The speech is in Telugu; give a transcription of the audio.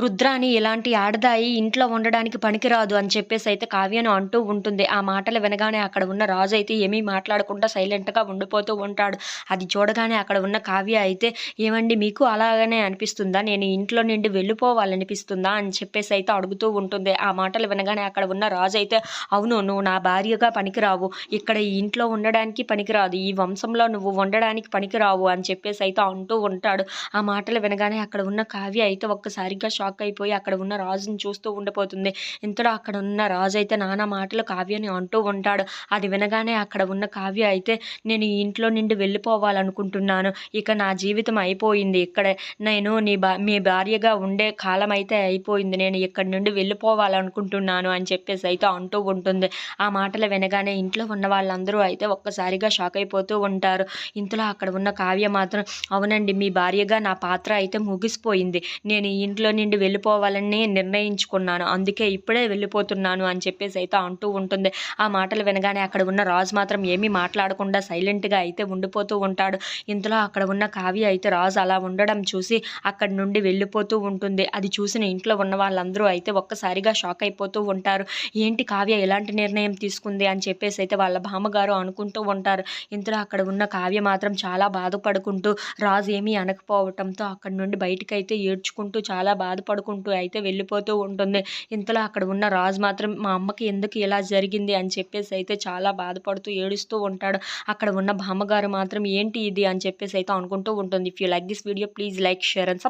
రుద్రాని ఇలాంటి ఆడదాయి ఇంట్లో ఉండడానికి పనికిరాదు అని చెప్పేసి అయితే కావ్యను అంటూ ఉంటుంది. ఆ మాటలు వినగానే అక్కడ ఉన్న రాజు అయితే ఏమీ మాట్లాడకుండా సైలెంట్గా ఉండిపోతూ ఉంటాడు. అది చూడగానే అక్కడ ఉన్న కావ్య అయితే ఏమండి మీకు అలాగనే అనిపిస్తుందా? నేను ఇంట్లో నుండి వెళ్ళిపోవాలనిపిస్తుందా? అని చెప్పేసి అయితే అడుగుతూ ఉంటుంది. ఆ మాటలు వినగానే అక్కడ ఉన్న రాజు అయితే అవును నువ్వు నా భార్యగా పనికిరావు. ఇక్కడ ఈ ఇంట్లో ఉండడానికి పనికిరాదు. ఈ వంశంలో నువ్వు ఉండడానికి పనికిరావు అని చెప్పేసి అయితే అంటూ ఉంటాడు. ఆ మాటలు వినగానే అక్కడ ఉన్న కావ్య అయితే ఒక్కసారిగా షాక్ షాక్ అయిపోయి అక్కడ ఉన్న రాజుని చూస్తూ ఉండిపోతుంది. ఇంతలో అక్కడ ఉన్న రాజు అయితే నానా మాటలు కావ్యని అంటూ ఉంటాడు. అది వినగానే అక్కడ ఉన్న కావ్య అయితే నేను ఈ ఇంట్లో నుండి వెళ్ళిపోవాలనుకుంటున్నాను. ఇక నా జీవితం అయిపోయింది ఇక్కడ. నేను నీ బా మీ భార్యగా ఉండే కాలం అయితే అయిపోయింది. నేను ఇక్కడి నుండి వెళ్ళిపోవాలనుకుంటున్నాను అని చెప్పేసి అయితే అంటూ ఉంటుంది. ఆ మాటలు వినగానే ఇంట్లో ఉన్న వాళ్ళందరూ అయితే ఒక్కసారిగా షాక్ అయిపోతూ ఉంటారు. ఇంతలో అక్కడ ఉన్న కావ్య మాత్రం అవునండి మీ భార్యగా నా పాత్ర అయితే ముగిసిపోయింది. నేను ఈ ఇంట్లో నుండి వెళ్ళిపోవాలని నిర్ణయించుకున్నాను. అందుకే ఇప్పుడే వెళ్ళిపోతున్నాను అని చెప్పేసి అయితే అంటూ ఉంటుంది. ఆ మాటలు వినగానే అక్కడ ఉన్న రాజు మాత్రం ఏమీ మాట్లాడకుండా సైలెంట్గా అయితే ఉండిపోతూ ఉంటాడు. ఇంతలో అక్కడ ఉన్న కావ్య అయితే రాజు అలా ఉండడం చూసి అక్కడి నుండి వెళ్ళిపోతూ ఉంటుంది. అది చూసిన ఇంట్లో ఉన్న వాళ్ళందరూ అయితే ఒక్కసారిగా షాక్ అయిపోతూ ఉంటారు. ఏంటి కావ్య ఎలాంటి నిర్ణయం తీసుకుంది అని చెప్పేసి అయితే వాళ్ళ బామ్మగారు అనుకుంటూ ఉంటారు. ఇంతలో అక్కడ ఉన్న కావ్య మాత్రం చాలా బాధపడుకుంటూ రాజు ఏమీ అనకపోవటంతో అక్కడి నుండి బయటకైతే అయితే ఏడ్చుకుంటూ చాలా బాధ బాధపడుకుంటూ అయితే వెళ్ళిపోతూ ఉంటుంది. ఇంతలో అక్కడ ఉన్న రాజు మాత్రం మా అమ్మకి ఎందుకు ఇలా జరిగింది? అని చెప్పేసి అయితే చాలా బాధపడుతూ ఏడుస్తూ ఉంటాడు. అక్కడ ఉన్న బామ్మగారు మాత్రం ఏంటి ఇది? అని చెప్పేసి అయితే అనుకుంటూ ఉంటుంది. If you like this video please like share and subscribe